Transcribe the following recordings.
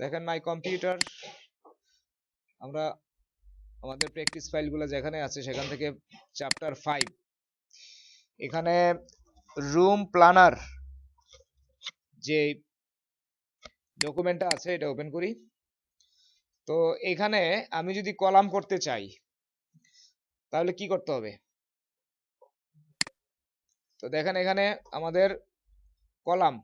দেখেন my computer আমরা আমাদের প্র্যাকটিস ফাইলগুলো যেখানে আছে সেখান থেকে চ্যাপ্টার ফাইভ এখানে রুম প্ল্যানার যে ডকুমেন্টটা আছে এটা ওপেন করি। তো এখানে আমি যদি কলাম করতে চাই, তাহলে কি করতে হবে? তো দেখেন এখানে আমাদের কলাম।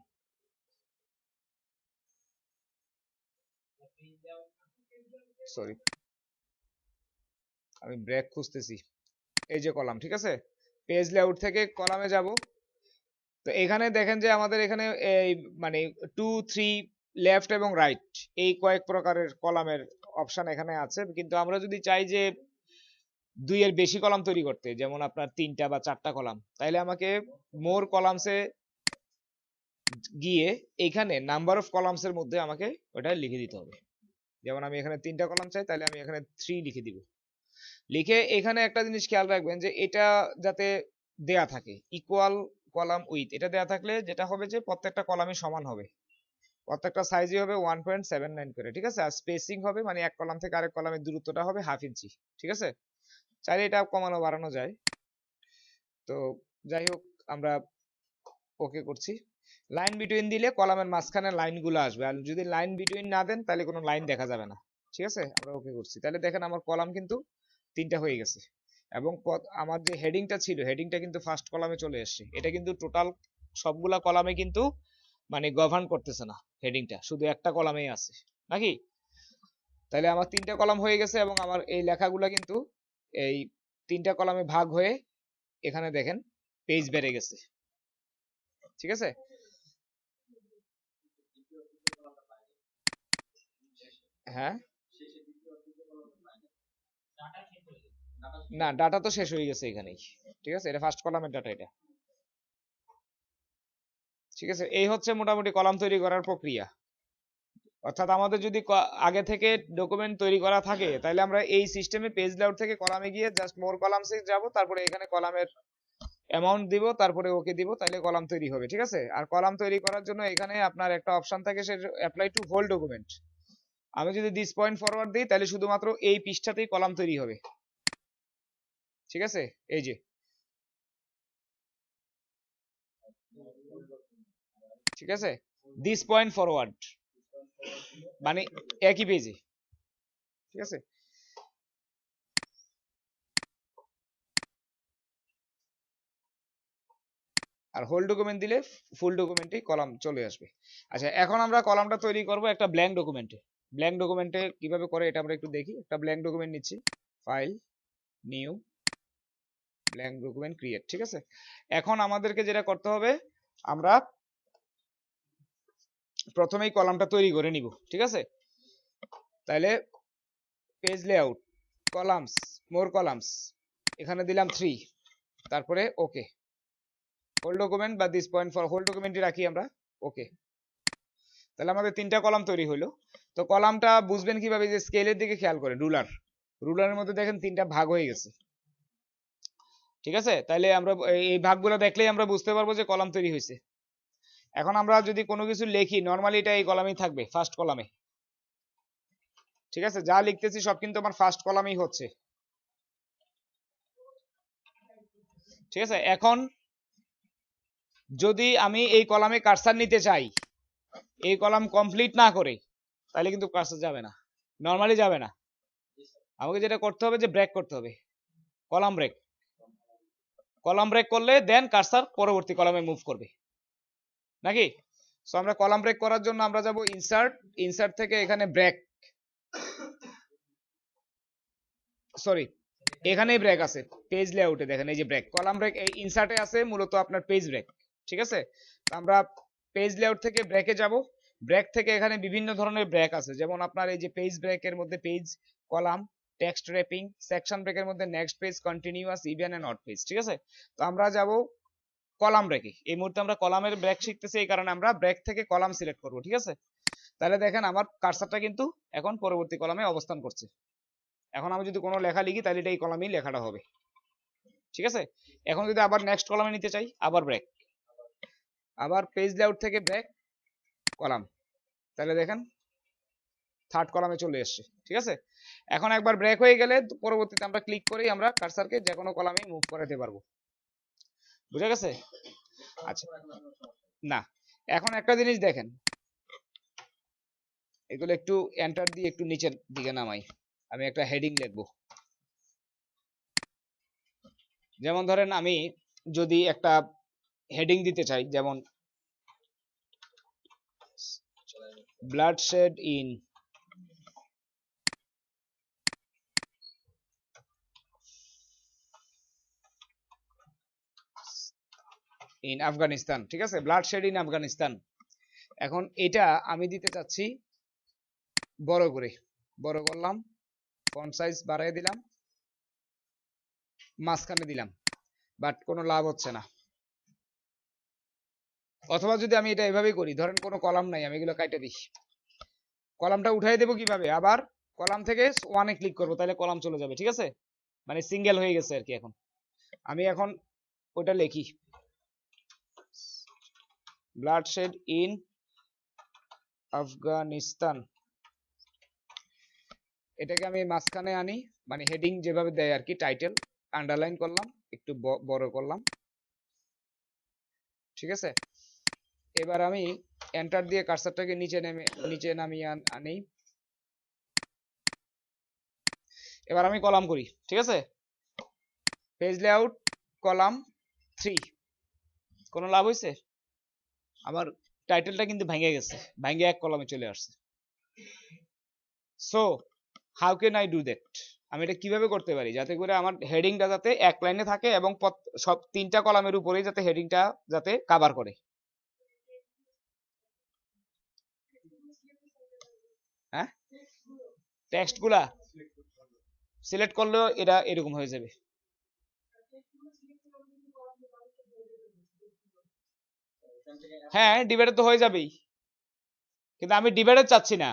সরি আমি ব্রেক খুঁজতেছি। এই যে কলাম, ঠিক আছে? পেজ লেআউট থেকে কলামে যাব। তো এখানে দেখেন যে আমাদের এখানে এই মানে টু থ্রি লেফট এবং রাইট এই কয়েক প্রকারের কলামের অপশন এখানে আছে। কিন্তু আমরা যদি চাই যে দুই এর বেশি কলাম তৈরি করতে, যেমন আপনার তিনটা বা চারটা কলাম তাহলে আমাকে মোর কলামসে গিয়ে এখানে নাম্বার অফ কলামসের মধ্যে আমাকে ওটা লিখে দিতে হবে। যেমন আমি এখানে তিনটা কলাম চাই, তাহলে আমি এখানে থ্রি লিখে দিব। লিখে এখানে একটা জিনিস খেয়াল রাখবেন যে এটা যাতে দেয়া থাকে ইকুয়াল কলাম উইথ এটা দেয়া থাকলে যেটা হবে যে প্রত্যেকটা কলামই সমান হবে। প্রত্যেকটা সাইজই হবে ওয়ান পয়েন্ট সেভেন নাইন করে, ঠিক আছে? আর স্পেসিং হবে মানে এক কলাম থেকে আরেক কলামের দূরত্বটা হবে হাফ ইঞ্চি ঠিক আছে? চাইলে এটা কমানো বাড়ানো যায়। তো যাই হোক, আমরা ওকে করছি। লাইন বিটুইন দিলে কলামের মাঝখানে লাইনগুলো আসবে। আর যদি লাইন বিটুইন না দেন, তাহলে কোনো লাইন দেখা যাবে না। ঠিক আছে? আমরা ওকে করছি। তাহলে দেখেন আমার কলাম কিন্তু তিনটা হয়ে গেছে। এবং আমার যে হেডিংটা ছিল হেডিংটা কিন্তু ফার্স্ট কলামে চলে এসেছে। এটা কিন্তু টোটাল সবগুলা কলামে কিন্তু মানে গভর্ন করতেছে না হেডিংটা শুধু একটা কলামেই আছে। নাকি? তাহলে আমার তিনটা কলাম হয়ে গেছে এবং আমার এই লেখাগুলো কিন্তু এই তিনটা কলামে ভাগ হয়ে এখানে দেখেন পেজ বেড়ে গেছে। ঠিক আছে? হ্যাঁ? না ডাটা তো শেষ হয়ে গেছে এখানেই। ঠিক আছে? এটা ফার্স্ট কলামের ডাটা এটা। ঠিক আছে? এই হচ্ছে মোটামুটি কলাম তৈরি করার প্রক্রিয়া। অর্থাৎ আমাদের যদি আগে থেকে ডকুমেন্ট তৈরি করা থাকে তাহলে আমরা এই সিস্টেমে পেজ লেআউট থেকে কলামে গিয়ে জাস্ট মোর কলামসে যাব তারপরে এখানে কলামের অ্যামাউন্ট দিব তারপরে ওকে দিব তাহলে কলাম তৈরি হবে। ঠিক আছে? আর কলাম তৈরি করার জন্য এখানে আপনার একটা অপশন থাকে সে অ্যাপ্লাই টু হোল ডকুমেন্ট আমি যদি দিস পয়েন্ট ফরওয়ার্ড দিই, তাহলে শুধুমাত্র এই পৃষ্ঠাতেই কলাম তৈরি হবে। ঠিক আছে? এই যে। ঠিক আছে? দিস পয়েন্ট ফরওয়ার্ড মানে একই পেজে ঠিক আছে? আর হোল ডকুমেন্ট দিলে ফুল ডকুমেন্টেই কলাম চলে আসবে। আচ্ছা এখন আমরা কলামটা তৈরি করব একটা ব্ল্যাঙ্ক ডকুমেন্টে ব্ল্যাঙ্ক ডকুমেন্টে কীভাবে করে এটা আমরা একটু দেখি। একটা ব্ল্যাঙ্ক ডকুমেন্ট নিচ্ছি file new blank document create ঠিক আছে? এখন আমাদেরকে যেটা করতে হবে, আমরা প্রথমেই কলামটা তৈরি করে নিব, ঠিক আছে? তাহলে page layout columns more columns এখানে দিলাম থ্রি তারপরে ওকে হোল ডকুমেন্ট বা দিস পয়েন্ট ফর হোল ডকুমেন্টই রাখি আমরা ওকে তাহলে আমাদের তিনটা কলাম তৈরি হলো তো কলামটা বুঝবেন কীভাবে যে স্কেলের দিকে খেয়াল করে রুলার রুলারের মধ্যে দেখেন তিনটা ভাগ হয়ে গেছে। ঠিক আছে? তাহলে আমরা এই ভাগগুলো দেখলেই আমরা বুঝতে পারব যে কলাম তৈরি হয়েছে এখন আমরা যদি কোনো কিছু লিখি নর্মালি এটা এই কলামেই থাকবে ফার্স্ট কলামে ঠিক আছে? যা লিখতেছি সব কিন্তু আমার ফার্স্ট কলামেই হচ্ছে। ঠিক আছে? এখন যদি আমি এই কলামে কারসার নিতে চাই, এই কলাম কমপ্লিট না করে তাহলে কিন্তু কারসার যাবে না। নর্মালি যাবে না। আমাকে যেটা করতে হবে যে ব্রেক করতে হবে। কলাম ব্রেক কলাম ব্রেক করলে দেন কারসার পরবর্তী কলামে মুভ করবে। নাকি? সো আমরা কলাম ব্রেক করার জন্য আমরা যাব ইনসার্ট ইনসার্ট থেকে এখানে ব্রেক সরি এখানেই ব্রেক আছে। পেজ লেআউটে দেখেন, এই যে ব্রেক কলাম ব্রেক এই ইনসার্টে আছে, মূলত আপনার পেজ ব্রেক ঠিক আছে? আমরা পেজ লেআউট থেকে ব্রেকে যাব। ব্রেক থেকে এখানে বিভিন্ন ধরনের ব্র্যাক আছে। যেমন আপনার এই যে পেজ ব্রেকের মধ্যে page column text wrapping section ব্রেকের মধ্যে next page continuous even and odd page ঠিক আছে? তো আমরা যাব কলাম ব্রেকে এই মুহূর্তে আমরা কলামের ব্রেক শিখতেছি, এই কারণে আমরা ব্রেক থেকে কলাম সিলেক্ট করব, ঠিক আছে? তাহলে দেখেন আমার কার্সারটা কিন্তু এখন পরবর্তী কলামে অবস্থান করছে। এখন আমি যদি কোনো লেখা লিখি, তাহলে এটা এই কলামেই লেখাটা হবে। ঠিক আছে? এখন যদি আবার নেক্সট কলামে নিতে চাই, আবার ব্রেক আবার পেজ লেআউট থেকে ব্রেক কলাম তাহলে দেখেন থার্ড কলামে চলে এসছে, ঠিক আছে? এখন একবার ব্রেক হয়ে গেলে পরবর্তীতে আমরা ক্লিক করেই আমরা কার্সারকে যে কোনো কলামে মুভ করাতে পারব। বুঝা গেছে? আচ্ছা না, এখন একটা জিনিস দেখেন। এগুলো একটু এন্টার দিয়ে একটু নিচের দিকে নামাই। আমি একটা হেডিং লিখব। যেমন ধরেন আমি যদি একটা হেডিং দিতে চাই, যেমন bloodshed in in আফগানিস্তান ঠিক আছে? Bloodshed in আফগানিস্তান এখন এটা আমি দিতে চাচ্ছি বড় করে। বড় করলাম ফন্ট সাইজ বাড়াই দিলাম, মাঝখানে দিলাম বাট কোনো লাভ হচ্ছে না। অথবা যদি আমি এটা এভাবেই করি, ধরেন কোনো কলাম নাই, আমি এগুলো কাইটে দিই। কলামটা উঠাই দেবো কীভাবে? আবার কলাম থেকে ওয়ানে ক্লিক করব তাহলে কলাম চলে যাবে, ঠিক আছে? মানে সিঙ্গেল হয়ে গেছে আর কি এখন। আমি এখন ওটা লিখি। Bloodshed in আফগানিস্তান এটাকে আমি মাঝখানে আনি মানে হেডিং যেভাবে দেয় আর কি টাইটেল আন্ডারলাইন করলাম, একটু বড় করলাম। ঠিক আছে? এবার আমি এন্টার দিয়ে কার্সারটাকে নিচে নেমে, নিচে নামিয়ে আনি এবার আমি কলাম করি, ঠিক আছে? পেজ লেআউট কলাম থ্রি কোনো লাভ হয়েছে আমার টাইটেলটা কিন্তু ভেঙে গেছে, ভেঙে এক কলামে চলে আসছে। So how can I do that আমি এটা কীভাবে করতে পারি? যাতে করে আমার হেডিংটা যাতে এক লাইনে থাকে এবং সব তিনটা কলামের উপরেই যাতে হেডিংটা যাতে কভার করে হ্যাঁ টেক্সটগুলা সিলেক্ট করলেও এটা এরকম হয়ে যাবে। হ্যাঁ ডিভাইডেড তো হয়ে যাবেই। কিন্তু আমি ডিভাইডেড চাচ্ছি না।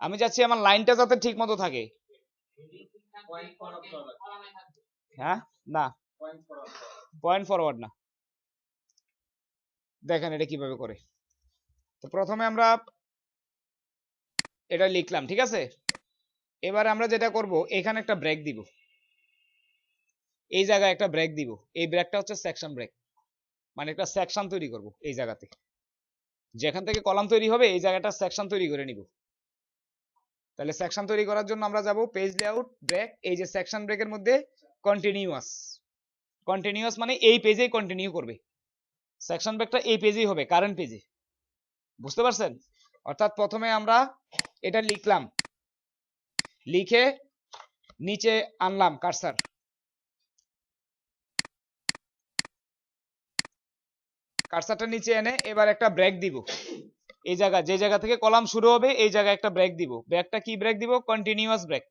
আমি চাচ্ছি আমার লাইনটা যাতে ঠিক মতো থাকে। হ্যাঁ? না। পয়েন্ট ফরওয়ার্ড না। দেখেন এটা কীভাবে করে। তো প্রথমে আমরা এটা লিখলাম, ঠিক আছে? এবার আমরা যেটা করব, এখানে একটা ব্রেক দিব। এই জায়গায় একটা ব্রেক দিব। এই ব্রেকটা হচ্ছে সেকশন ব্রেক মানে একটা সেকশন তৈরি করব এই জায়গাতে। যেখান থেকে কলাম তৈরি হবে, এই জায়গাটা সেকশন তৈরি করে নিব। তাহলে সেকশন তৈরি করার জন্য আমরা যাব পেজ লেআউট ব্রেক এই যে সেকশন ব্রেকের মধ্যে কন্টিনিউয়াস কন্টিনিউয়াস মানে এই পেজেই কন্টিনিউ করবে। সেকশন ব্রেকটা এই পেজেই হবে কারেন্ট পেজে বুঝতে পারছেন? অর্থাৎ প্রথমে আমরা এটা লিখলাম। লিখে নিচে আনলাম, কারসার। কারসারটা নিচে এনে এবার একটা ব্রেক দিব। এই জায়গা, যে জায়গা থেকে কলাম শুরু হবে, এই জায়গায় একটা ব্রেক দিব। ব্রেকটা কি ব্রেক দিব? কন্টিনিউয়াস ব্রেক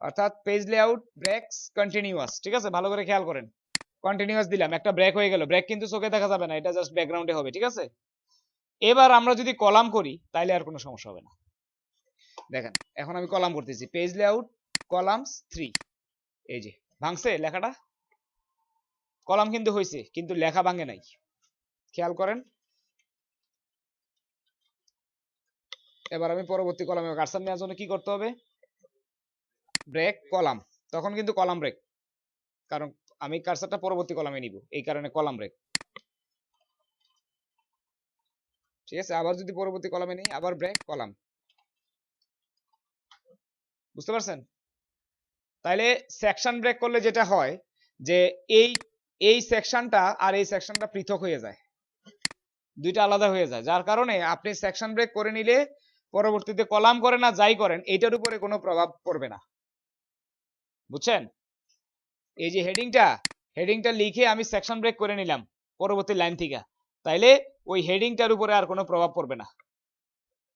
অর্থাৎ পেজ লেআউট ব্রেকস কন্টিনিউয়াস ঠিক আছে? ভালো করে খেয়াল করেন। কন্টিনিউয়াস দিলাম, একটা ব্রেক হয়ে গেল। ব্রেক কিন্তু চোখে দেখা যাবে না, এটা জাস্ট ব্যাকগ্রাউন্ডে হবে, ঠিক আছে? এবার আমরা যদি কলাম করি, তাইলে আর কোনো সমস্যা হবে না। দেখেন, এখন আমি কলাম করতেছি। পেজ লেআউট কলামস থ্রি এই যে, ভাঙছে লেখাটা? কলাম কিন্তু হয়েছে কিন্তু লেখা ভাঙে নাই। খেয়াল করেন। এবার আমি পরবর্তী কলামে কারসার নেওয়ার জন্য কি করতে হবে? Break column. তখন কিন্তু কলাম ব্রেক কারণ আমি কারসারটা পরবর্তী কলামে নিব, এই কারণে কলাম ব্রেক ঠিক আছে? আবার যদি পরবর্তী কলামে নেই, আবার ব্রেক কলাম। বুঝতে পারছেন? তাইলে সেকশন ব্রেক করলে যেটা হয় যে এই এই সেকশনটা আর এই সেকশনটা পৃথক হয়ে যায়। দুইটা আলাদা হয়ে যায়। যার কারণে আপনি সেকশন ব্রেক করে নিলে পরবর্তীতে কলাম করেন না যাই করেন, এইটার উপরে কোনো প্রভাব পড়বে না। বুঝছেন? এই যে হেডিংটা হেডিংটা লিখে আমি সেকশন ব্রেক করে নিলাম পরবর্তী লাইন থেকে। তাইলে ওই হেডিংটার উপরে আর কোনো প্রভাব পড়বে না।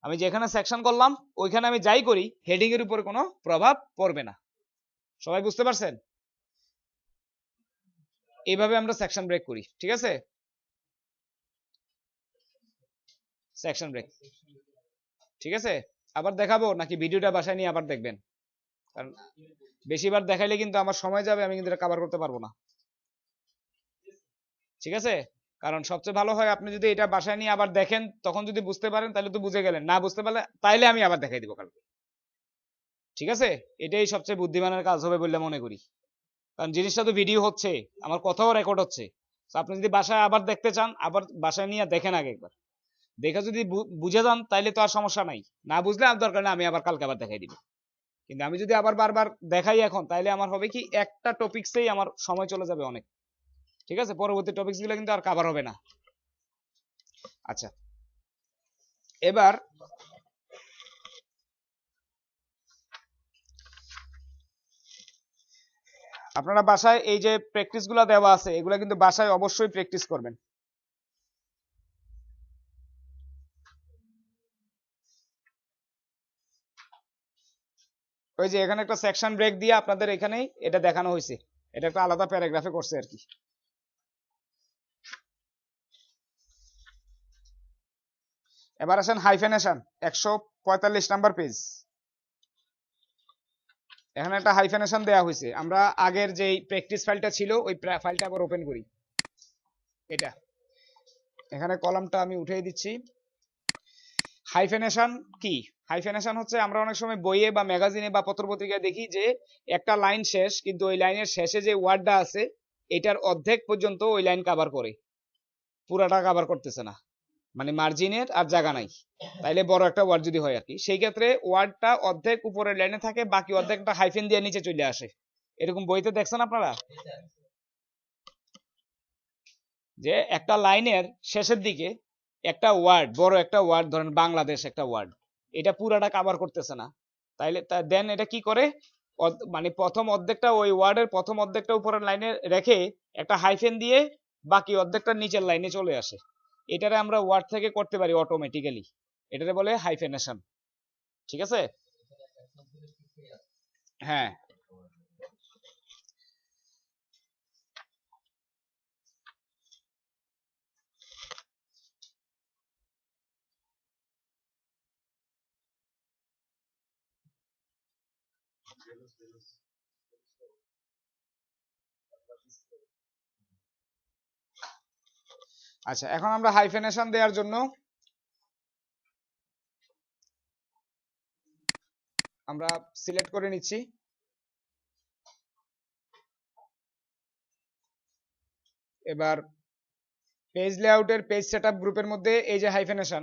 আমি যেখানে সেকশন করলাম, ওইখানে আমি যাই করি হেডিং এর উপরে কোনো প্রভাব পড়বে না। সবাই বুঝতে পারছেন? এইভাবে আমরা সেকশন ব্রেক করি, ঠিক আছে? সেকশন ব্রেক ঠিক আছে? আবার দেখাবো, নাকি ভিডিওটা বাসায় নিয়ে আবার দেখবেন। কারণ বেশিবার দেখাইলে কিন্তু আমার সময় যাবে, আমি কিন্তু এটা কভার করতে পারব না। ঠিক আছে? কারণ সবচেয়ে ভালো হয় আপনি যদি এটা বাসায় নিয়ে আবার দেখেন, তখন যদি বুঝতে পারেন, তাহলে তো বুঝে গেলেন। না বুঝতে পারলে, তাইলে আমি আবার দেখাই দিব কালকে। ঠিক আছে? এটাই সবচেয়ে বুদ্ধিমানের কাজ হবে বলে মনে করি। কারণ জিনিসটা তো ভিডিও হচ্ছে, আমার কথাও রেকর্ড হচ্ছে। তো আপনি যদি বাসায় আবার দেখতে চান, আবার বাসায় নিয়ে দেখেন আগে একবার। দেখে যদি বুঝে যান, তাইলে তো আর সমস্যা নাই। না বুঝলে আর দরকার নেই, আমি আবার কালকে আবার দেখাই দিব। কিন্তু আমি যদি আবার বারবার দেখাই এখন, তাইলে আমার হবে কি, একটা টপিক্সেই আমার সময় চলে যাবে অনেক। ঠিক আছে? পরবর্তী টপিকসগুলো কিন্তু আর কাভার হবে না। আচ্ছা। এবার আপনারা বাসায় এই যে প্র্যাকটিসগুলা দেওয়া আছে, এগুলা কিন্তু বাসায় অবশ্যই প্র্যাকটিস করবেন। ওই যে এখানে একটা সেকশন ব্রেক দিয়ে আপনাদের এখানেই এটা দেখানো হয়েছে। এটা একটা আলাদা প্যারাগ্রাফে করছে আর কি। এবার আসেন হাইফেনেশন একশো পঁয়তাল্লিশ নাম্বার পেজ এখানে একটা হাইফেনেশন দেওয়া হয়েছে। আমরা আগের যে প্র্যাকটিস ফাইলটা ছিল, ওই ফাইলটা আবার ওপেন করি। এটা। এখানে কলামটা আমি উঠিয়ে দিচ্ছি। হাইফেনেশন কি? হাইফেনেশন হচ্ছে আমরা অনেক সময় বইয়ে বা ম্যাগাজিনে বা পত্রপত্রিকায় দেখি যে একটা লাইন শেষ, কিন্তু ওই লাইনের শেষে যে ওয়ার্ডটা আছে, এটার অর্ধেক পর্যন্ত ওই লাইন কভার করে। পুরাটা কভার করতেছে না। মানে মার্জিনের আর জায়গা নাই। তাইলে বড় একটা ওয়ার্ড যদি হয় আর কি সেই ক্ষেত্রে ওয়ার্ডটা অর্ধেক উপরের লাইনে থাকে, বাকি অর্ধেকটা হাইফেন দিয়ে নিচে চলে আসে। এরকম বইতে দেখছেন আপনারা? যে একটা লাইনের শেষের দিকে একটা ওয়ার্ড বড় একটা ওয়ার্ড ধরেন বাংলাদেশ একটা ওয়ার্ড এটা পুরাটা কভার করতেছে না। তাইলে দেন এটা কি করে? মানে প্রথম অর্ধেকটা ওই ওয়ার্ডের প্রথম অর্ধেকটা উপরের লাইনে রেখে একটা হাইফেন দিয়ে বাকি অর্ধেকটা নিচের লাইনে চলে আসে। এটারে আমরা ওয়ার্ড থেকে করতে পারি অটোমেটিক্যালি এটারে বলে হাইফেনেশন ঠিক আছে? হ্যাঁ। আচ্ছা এখন আমরা হাইফেনেশন দেওয়ার জন্য আমরা সিলেক্ট করে নিচ্ছি। এবার পেজ লেআউটের পেজ সেটআপ গ্রুপের মধ্যে এই যে হাইফেনেশন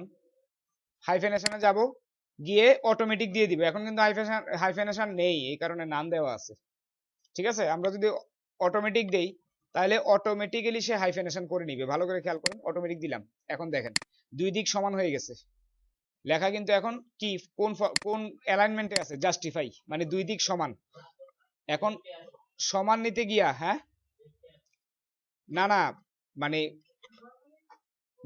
হাইফেনেশনে যাব, গিয়ে অটোমেটিক দিয়ে দিব। এখন কিন্তু হাইফেনেশন হাইফেনেশন নেই, এই কারণে নাম দেওয়া আছে। ঠিক আছে? আমরা যদি অটোমেটিক দেই তাহলে অটোমেটিক্যালি সে হাইফেনেশন করে নিবে। ভালো করে খেয়াল করুন অটোমেটিক দিলাম। এখন দেখেন, দুই দিক সমান হয়ে গেছে। লেখা কিন্তু এখন কি, কোন কোন অ্যালাইনমেন্টে আছে? জাস্টিফাই মানে দুই দিক সমান। এখন সমান নিতে গিয়া হ্যাঁ? না না মানে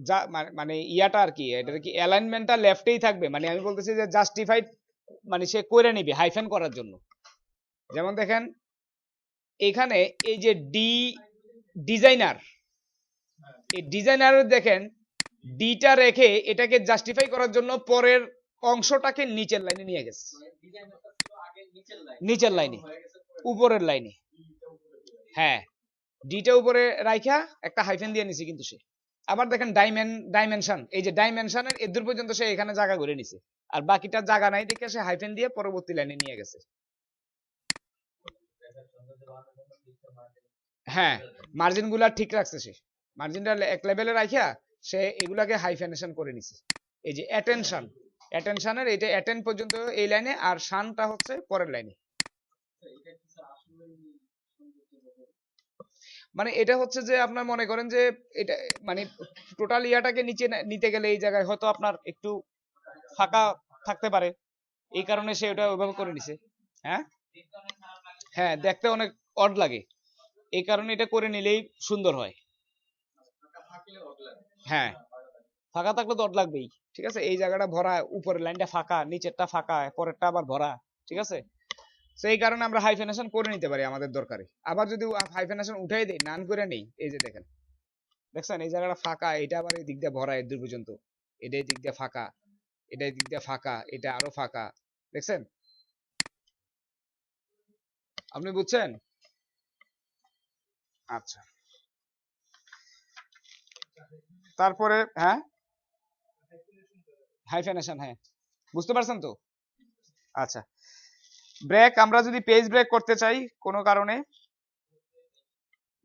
যা, মানে- মানে ইয়াটা আর কি এটা কি অ্যালাইনমেন্টটা লেফটেই থাকবে। মানে আমি বলতেছি যে জাস্টিফাইড মানে সে করে নিবে হাইফেন করার জন্য। যেমন দেখেন, এখানে এই যে ডি ডিজাইনার। এই ডিজাইনার দেখেন, ডিটা রেখে এটাকে জাস্টিফাই করার জন্য পরের অংশটাকে নিচের লাইনে নিয়ে গেছে। নিচের লাইনে, উপরের লাইনে। হ্যাঁ ডিটা উপরে রাইখা একটা হাইফেন দিয়ে নিছে কিন্তু সে। আবার দেখেন ডাইমেন ডাইমেনশন এই যে ডাইমেনশনের এদূর পর্যন্ত সে এখানে জায়গা করে নিছে। আর বাকিটা জায়গা নাই দেখে সে হাইফেন দিয়ে পরবর্তী লাইনে নিয়ে গেছে। হ্যাঁ মার্জিনগুলা ঠিক রাখছে সে। মার্জিনটা এক লেভেলে রাখিয়া সে এগুলাকে হাইফেনেশন করে নিছে। এই যে অ্যাটেনশন অ্যাটেনশনের এটা অ্যাটেন পর্যন্ত এই লাইনে আর শানটা হচ্ছে পরের লাইনে মানে এটা হচ্ছে যে আপনার মনে করেন যে এটা মানে টোটাল ইয়াটাকে নিচে নিতে গেলে এই জায়গায় হয়তো আপনার একটু ফাঁকা থাকতে পারে। এই কারণে সে ওটা ওইভাবে করে নিছে। হ্যাঁ? হ্যাঁ দেখতে অনেক অড লাগে। এই কারণে এটা করে নিলেই সুন্দর হয়। হ্যাঁ। ফাঁকা থাকলে তো লাগবেই। ঠিক আছে? এই জায়গাটা ভরা, উপরের লাইনটা ফাঁকা, নিচেরটা ফাঁকা, পরেরটা আবার ভরা, ঠিক আছে? তো এই কারণে আমরা হাইফেনেশন করে নিতে পারি আমাদের দরকারে। আবার যদি হাইফেনেশন উঠাই দেই নান করে নেই, এই যে দেখেন। দেখছেন? এই জায়গাটা ফাঁকা, এটা আবার এই দিক দিয়ে ভরা এর দূর পর্যন্ত। এটা এই দিক দিয়ে ফাঁকা, এটা এই দিক দিয়ে ফাঁকা, এটা আরও ফাঁকা। দেখছেন? আপনি বুঝছেন? আচ্ছা। তারপরে হ্যাঁ? হাইফেনেশন হ্যাঁ। বুঝতে পারছেন তো? আচ্ছা। ব্রেক আমরা যদি পেজ ব্রেক করতে চাই কোনো কারণে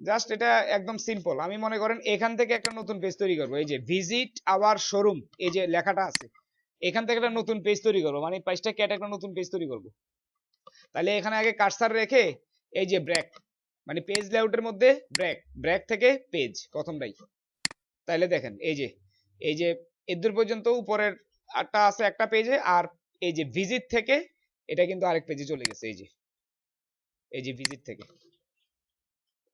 জাস্ট এটা একদম সিম্পল আমি মনে করেন এখান থেকে একটা নতুন পেজ তৈরি করব। এই যে ভিজিট আওয়ার শোরুম এই যে লেখাটা আছে, এখান থেকে একটা নতুন পেজ তৈরি করব। মানে পেজটা কেটে একটা নতুন পেজ তৈরি করব। তাহলে এখানে আগে কার্সার রেখে, এই যে ব্রেক মানে পেজ লেআউটের মধ্যে ব্র্যাক ব্র্যাক থেকে পেজ প্রথমটাই। তাহলে দেখেন, এই যে এই যে এদূর পর্যন্ত উপরের আটটা আছে একটা পেজে আর এই যে ভিজিট থেকে, এটা কিন্তু আরেক পেজে চলে গেছে, এই যে। এই যে ভিজিট থেকে।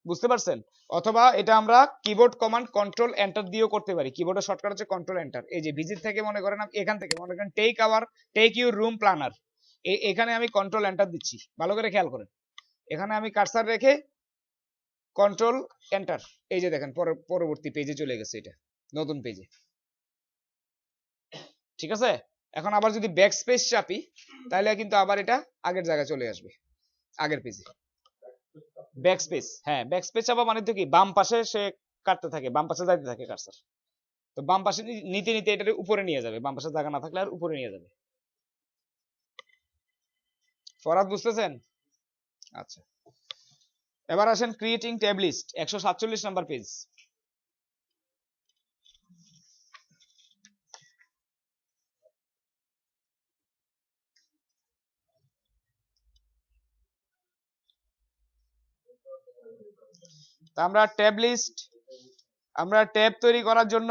বুঝতে পারছেন? অথবা এটা আমরা কিবোর্ড কমান্ড কন্ট্রোল এন্টার দিয়েও করতে পারি। কিবোর্ডের শর্টকাট হচ্ছে কন্ট্রোল এন্টার এই যে ভিজিট থেকে মনে করেন এখান থেকে মনে করেন take our take your room planner এখানে আমি কন্ট্রোল এন্টার দিচ্ছি। ভালো করে খেয়াল করেন। এখানে আমি কার্সার রেখে কন্ট্রোল এন্টার এই যে দেখেন, পর- পরবর্তী পেজে চলে গেছে এটা, নতুন পেজে ঠিক আছে? এখন আবার যদি ব্যাক স্পেস চাপি, তাহলে কিন্তু আবার এটা আগের জায়গায় চলে আসবে, আগের পেজে ব্যাক স্পেস হ্যাঁ ব্যাক স্পেস চাপা মানে তো কি? বাম পাশে সে কাটতে থাকে, বাম পাশে যাইতে থাকে কার্সার তো বাম পাশে নিতে নিতে এটার উপরে নিয়ে যাবে, বাম পাশে জায়গা না থাকলে আর উপরে নিয়ে যাবে। ফরাদ, বুঝতেছেন? আচ্ছা। এবার আসেন ক্রিয়েটিং ট্যাব লিস্ট একশো সাতচল্লিশ নাম্বার পেজ আমরা ট্যাব লিস্ট আমরা ট্যাব তৈরি করার জন্য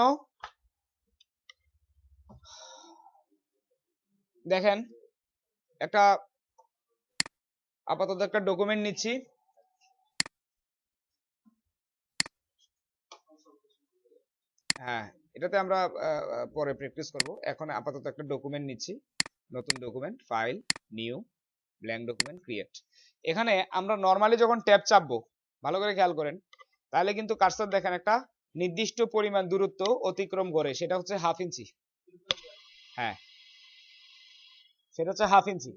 দেখেন একটা আপাতত একটা ডকুমেন্ট নিচ্ছি। হ্যাঁ এটাতে আমরা পরে প্র্যাকটিস করব। এখন আপাতত একটা ডকুমেন্ট নিচ্ছি। নতুন document file new blank document create এখানে আমরা নর্মালি যখন ট্যাব চাপবো, ভালো করে খেয়াল করেন, তাহলে কিন্তু কার্সর দেখেন একটা নির্দিষ্ট পরিমাণ দূরত্ব অতিক্রম করে, সেটা হচ্ছে হাফ ইঞ্চি হ্যাঁ। সেটা হচ্ছে হাফ ইঞ্চি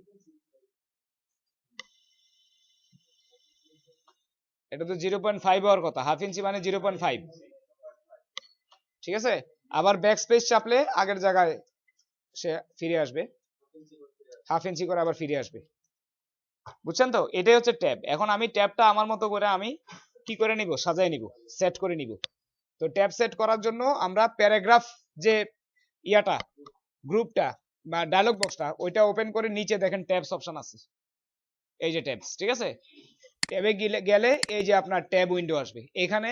এটা তো জিরো পয়েন্ট ফাইভ হওয়ার কথা। হাফ ইঞ্চি মানে জিরো পয়েন্ট ফাইভ ঠিক আছে? আবার ব্যাক স্পেস চাপলে আগের জায়গায় সে ফিরে আসবে। হাফ ইঞ্চি করে আবার ফিরে আসবে। বুঝছেন তো? এটাই হচ্ছে ট্যাব এখন আমি ট্যাবটা আমার মতো করে আমি কি করে নিব? সাজায় নিব সেট করে নিব। তো ট্যাব সেট করার জন্য আমরা প্যারাগ্রাফ যে ইয়াটা গ্রুপটা বা ডায়লগ বক্সটা ওইটা ওপেন করে নিচে দেখেন ট্যাবস অপশন আছে। এই যে ট্যাবস ঠিক আছে? ট্যাবে গেলে এই যে আপনার ট্যাব উইন্ডো আসবে। এখানে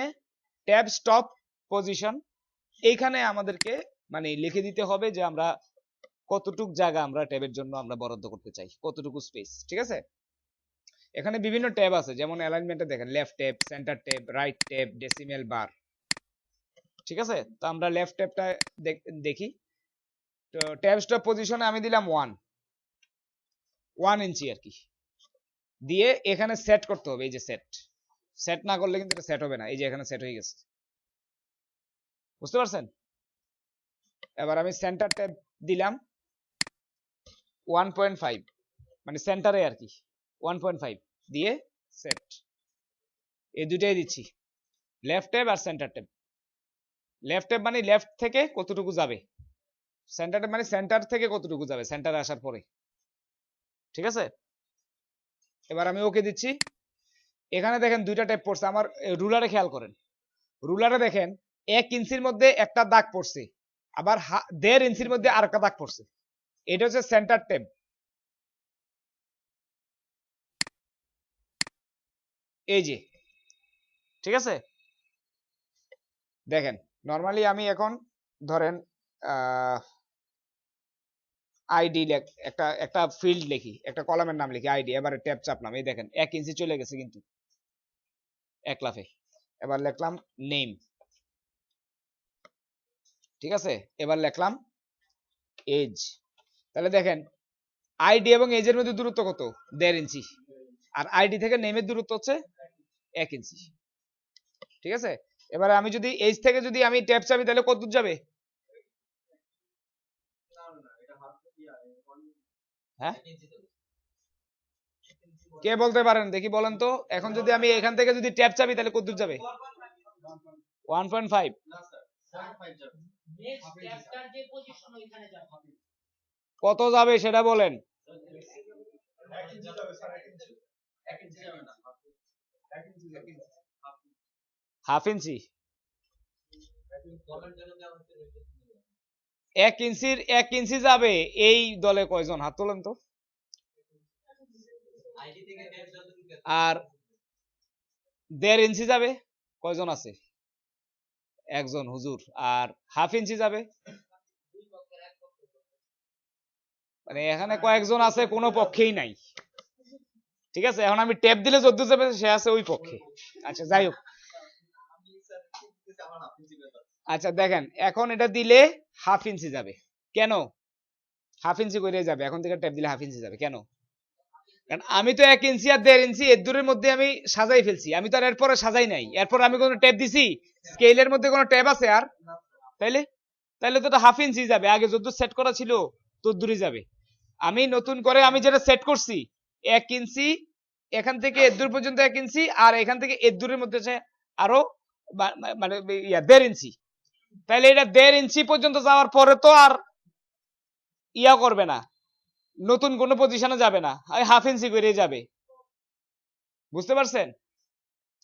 ট্যাব স্টপ পজিশন এইখানে আমাদেরকে মানে লিখে দিতে হবে যে আমরা কতটুক জায়গা আমরা ট্যাবের জন্য আমরা বরাদ্দ করতে চাই, কতটুকু স্পেস ঠিক আছে? এখানে বিভিন্ন ট্যাব আছে, যেমন অ্যালাইনমেন্টে দেখেন left tab centre tab right tab decimal bar ঠিক আছে? তো আমরা লেফট ট্যাবটা দেখি তো ট্যাব স্টপ পজিশনে আমি দিলাম ওয়ান ওয়ান ইঞ্চি আর কি। দিয়ে এখানে সেট করতে হবে, এই যে সেট সেট না করলে কিন্তু এটা সেট হবে না, এই যে এখানে সেট হয়ে গেছে। বুঝতে পারছেন? এবার আমি সেন্টার ট্যাব দিলাম। ওয়ান পয়েন্ট ফাইভ মানে সেন্টারে আর কি। ওয়ান পয়েন্ট ফাইভ দিয়ে সেট এই দুটাই দিচ্ছি। লেফট ট্যাব আর সেন্টার ট্যাব লেফট ট্যাব মানে লেফট থেকে কতটুকু যাবে? সেন্টার ট্যাব মানে সেন্টার থেকে কতটুকু যাবে? সেন্টারে আসার পরে। ঠিক আছে? এবার আমি ওকে দিচ্ছি। এখানে দেখেন দুইটা ট্যাব পড়ছে। আমার রুলারে খেয়াল করেন। রুলারে দেখেন এক ইঞ্চির মধ্যে একটা দাগ পড়ছে, আবার দেড় ইঞ্চির মধ্যে আর একটা দাগ পড়ছে। এটা হচ্ছে সেন্টার ট্যাব এই যে, ঠিক আছে? দেখেন নর্মালি আমি এখন ধরেন আইডি একটা একটা ফিল্ড লিখি, একটা কলামের নাম লিখি আইডি এবারে ট্যাব চাপলাম। এই দেখেন, এক ইঞ্চি চলে গেছে কিন্তু, এক লাফে। এবার লিখলাম নেম ঠিক আছে? এবার লিখলাম এজ তাহলে দেখেন আইডি এবং এজের মধ্যে দূরত্ব কত? দেড় ইঞ্চি। আর আইডি থেকে নেমের দূরত্ব হচ্ছে এক ইঞ্চি। ঠিক আছে? এবারে আমি যদি এজ থেকে যদি আমি ট্যাপ চাবি তাহলে কত দূর যাবে? হ্যাঁ? কে বলতে পারেন? দেখি বলেন তো। এখন যদি আমি এখান থেকে যদি ট্যাপ চাবি তাহলে কত দূর যাবে? ওয়ান পয়েন্ট ফাইভ কত যাবে সেটা বলেন। Half inch. এক ইঞ্চির এক ইঞ্চি যাবে। এই দলে কয়জন? হাত তোলেন তো। আর দেড় ইঞ্চি যাবে। কয়জন আছে? একজন হুজুর। আর হাফ ইঞ্চি যাবে। মানে এখানে কয়েকজন আছে, কোনো পক্ষেই নাই। ঠিক আছে? এখন আমি ট্যাপ দিলে যদ্দূর যাবে, সে আছে ওই পক্ষে। আচ্ছা যাই হোক। আচ্ছা দেখেন, এখন এটা দিলে হাফ ইঞ্চি যাবে। কেন? হাফ ইঞ্চি করে যাবে। এখন থেকে ট্যাপ দিলে হাফ ইঞ্চি যাবে। কেন? কারণ আমি তো এক ইঞ্চি আর দেড় ইঞ্চি, এর দূরের মধ্যে আমি সাজাই ফেলছি। আমি তো আর এরপরে সাজাই নাই। এরপর আমি কোনো ট্যাপ দিছি? স্কেলের মধ্যে কোনো ট্যাপ আছে আর? তাইলে? তাইলে তো হাফ ইঞ্চি যাবে। আগে যত সেট করা ছিল তোর দূরে যাবে। আমি নতুন করে আমি যেটা সেট করছি, এক ইঞ্চি এখান থেকে এর দূর পর্যন্ত এক ইঞ্চি আর এখান থেকে এর দূরের মধ্যে আছে আরও মানে ইয়া, দেড় ইঞ্চি তাহলে এটা দেড় ইঞ্চি পর্যন্ত যাওয়ার পরে তো আর ইয়া করবে না। নতুন কোনো পজিশনে যাবে না। হাফ ইঞ্চি করে যাবে। বুঝতে পারছেন?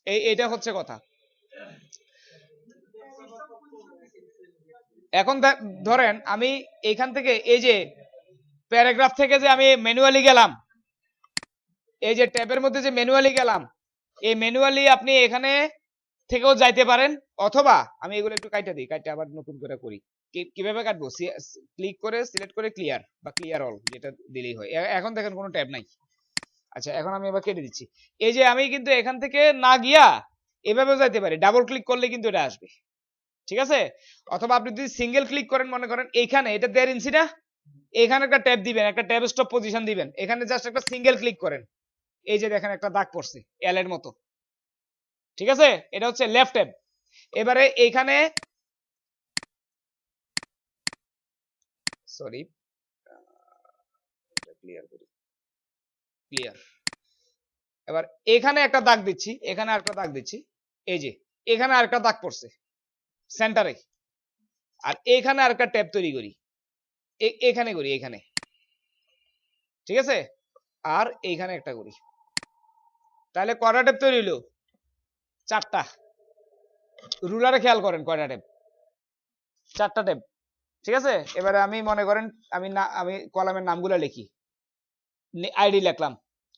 এই এটা হচ্ছে কথা। এখন ধরেন আমি এইখান থেকে এই যে প্যারাগ্রাফ থেকে যে আমি ম্যানুয়ালি গেলাম, এই যে ট্যাবের মধ্যে যে ম্যানুয়ালি গেলাম, এই ম্যানুয়ালি আপনি এখানে থেকেও যাইতে পারেন, অথবা আমি এগুলো একটু কাইটা দিই, কাইটা আবার নতুন করে করি। কীভাবে কাটবো? ক্লিক করে, সিলেক্ট করে ক্লিয়ার, বা ক্লিয়ার অল যেটা দিলেই হয়। এখন দেখেন কোনো ট্যাব নাই। আচ্ছা এখন আমি এবার কেটে দিচ্ছি। এই যে আমি কিন্তু এখান থেকে না গিয়া এভাবে যাইতে পারি, ডাবল ক্লিক করলে কিন্তু এটা আসবে। ঠিক আছে? অথবা আপনি যদি সিঙ্গেল ক্লিক করেন মনে করেন এইখানে এটা দেড় ইঞ্চি না এখানে একটা ট্যাব দিবেন, একটা ট্যাব স্টপ পজিশন দিবেন। এখানে জাস্ট একটা সিঙ্গেল ক্লিক করেন। এই যে দেখেন, একটা দাগ পড়ছে এল এর মতো। ঠিক আছে? এটা হচ্ছে লেফট ট্যাব এবারে এইখানে সরি ক্লিয়ার করি। ক্লিয়ার এবার এখানে একটা দাগ দিচ্ছি, এখানে আরেকটা দাগ দিচ্ছি। এই যে, এখানে আরেকটা দাগ পড়ছে। সেন্টারে আর এখানে আরেকটা ট্যাব তৈরি করি। এখানে করি, এখানে। ঠিক আছে? আর এইখানে একটা করি। তাহলে কয়টা ট্যাব তৈরি হলো? চারটা। রুলারে খেয়াল করেন কয়টা ট্যাব। চারটা ট্যাব। ঠিক আছে? এবারে আমি মনে করেন আমি না, আমি কলামের নামগুলো লিখি। আইডি লিখলাম,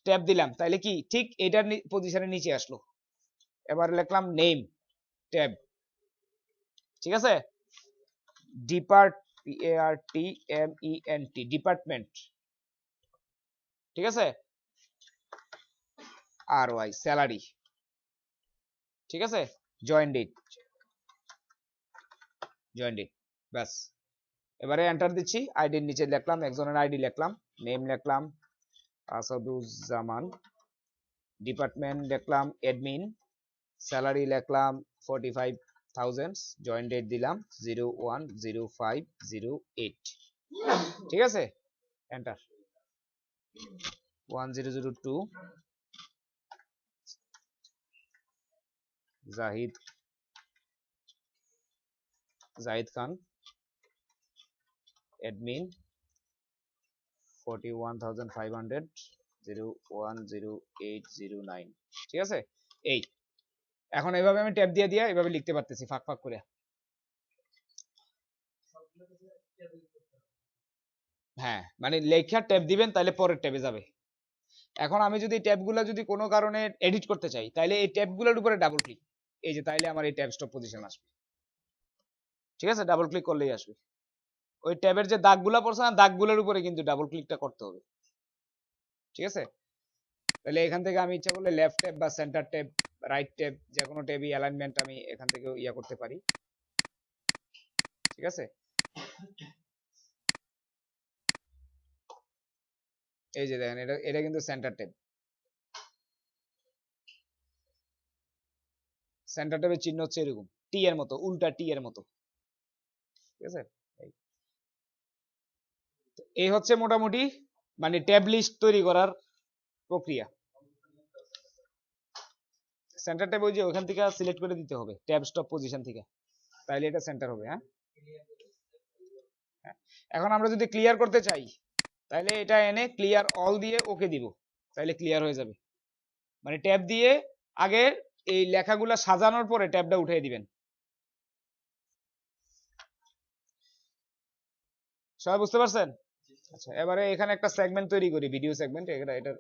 ট্যাব দিলাম। তাইলে কি? ঠিক এটার পজিশনের নিচে আসলো। এবার লিখলাম নেম ট্যাব। ঠিক আছে? Depart M E N T department ঠিক আছে? আর ওয়াই স্যালারি ঠিক আছে? জয়েন ডেট জয়েন ডেট ব্যাস। এবারে এন্টার দিচ্ছি আইডির নিচে লিখলাম, একজনের আইডি লিখলাম নেম লিখলাম, আসাদুজ্জামান ডিপার্টমেন্ট লিখলাম অ্যাডমিন স্যালারি লিখলাম forty five thousand join date দিলাম zero one zero five zero eight ঠিক আছে? Enter one zero zero two Zahid. Zahid Khan. Admin forty one thousand five hundred zero one zero eight zero nine ঠিক আছে? এই। এখন এভাবে আমি tab দিয়ে দিয়ে এভাবে লিখতে পারতেছি, ফাঁক ফাঁক করে। হ্যাঁ মানে লেখা ট্যাব দিবেন তাহলে পরের ট্যাবে যাবে। এখন আমি যদি ট্যাবগুলো যদি কোনো কারণে এডিট করতে চাই, তাহলে এই ট্যাবগুলোর উপরে ডাবল ক্লিক এই যে তাইলে আমার এই ট্যাব স্টপ পজিশন আসবে। ঠিক আছে? ডাবল ক্লিক করলেই আসবে। ওই ট্যাবের যে দাগগুলা পড়ছে না, দাগগুলোর উপরে কিন্তু ডাবল ক্লিকটা করতে হবে। ঠিক আছে? তাহলে এখান থেকে আমি ইচ্ছা করলে লেফট ট্যাব বা সেন্টার ট্যাব রাইট ট্যাব যে কোনো ট্যাবই অ্যালাইনমেন্ট আমি এখান থেকে ইয়া করতে পারি। ঠিক আছে? এই যে দেখেন, এটা এটা কিন্তু সেন্টার ট্যাব সেন্টার ট্যাবের চিহ্ন হচ্ছে এরকম টি এর মতো, উল্টা টি এর মতো। ঠিক আছে? এই। হচ্ছে মোটামুটি মানে ট্যাব লিস্ট তৈরি করার প্রক্রিয়া। সেন্টার ট্যাব ওই যে ওখান থেকে সিলেক্ট করে দিতে হবে ট্যাব স্টপ পজিশন থেকে। তাহলে এটা সেন্টার হবে হ্যাঁ? হ্যাঁ? এখন আমরা যদি ক্লিয়ার করতে চাই তাহলে এটা এনে ক্লিয়ার অল দিয়ে ওকে দিব তাহলে ক্লিয়ার হয়ে যাবে। মানে ট্যাব দিয়ে আগে এই লেখাগুলা সাজানোর পরে ট্যাবটা উঠিয়ে দিবেন। সবাই বুঝতে পারছেন? আচ্ছা এবারে এখানে একটা সেগমেন্ট তৈরি করি ভিডিও সেগমেন্ট এটা এটা